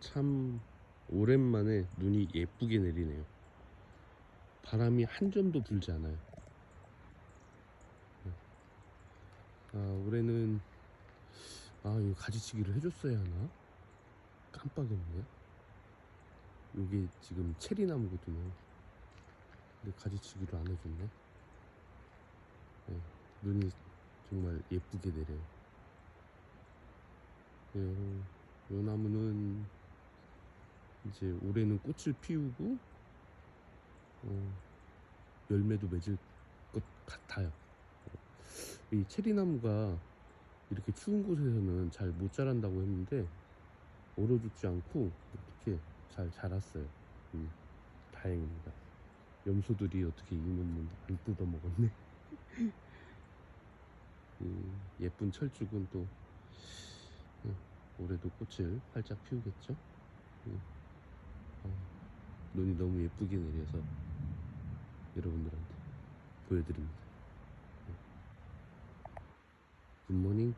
참 오랜만에 눈이 예쁘게 내리네요. 바람이 한 점도 불지 않아요. 아, 올해는 아, 이거 가지치기를 해줬어야 하나? 깜빡했네. 이게 지금 체리나무거든요. 근데 가지치기를 안 해줬네. 네, 눈이 정말 예쁘게 내려요. 네, 요, 요 나무는 이제 올해는 꽃을 피우고 어, 열매도 맺을 것 같아요. 이 체리나무가 이렇게 추운 곳에서는 잘 못 자란다고 했는데 얼어 죽지 않고 이렇게 잘 자랐어요. 음, 다행입니다. 염소들이 어떻게 이놈은 안 뜯어 먹었네. 음, 예쁜 철쭉은 또 음, 올해도 꽃을 활짝 피우겠죠. 음, 어, 눈이 너무 예쁘게 내려서 여러분들한테 보여드립니다. 굿모닝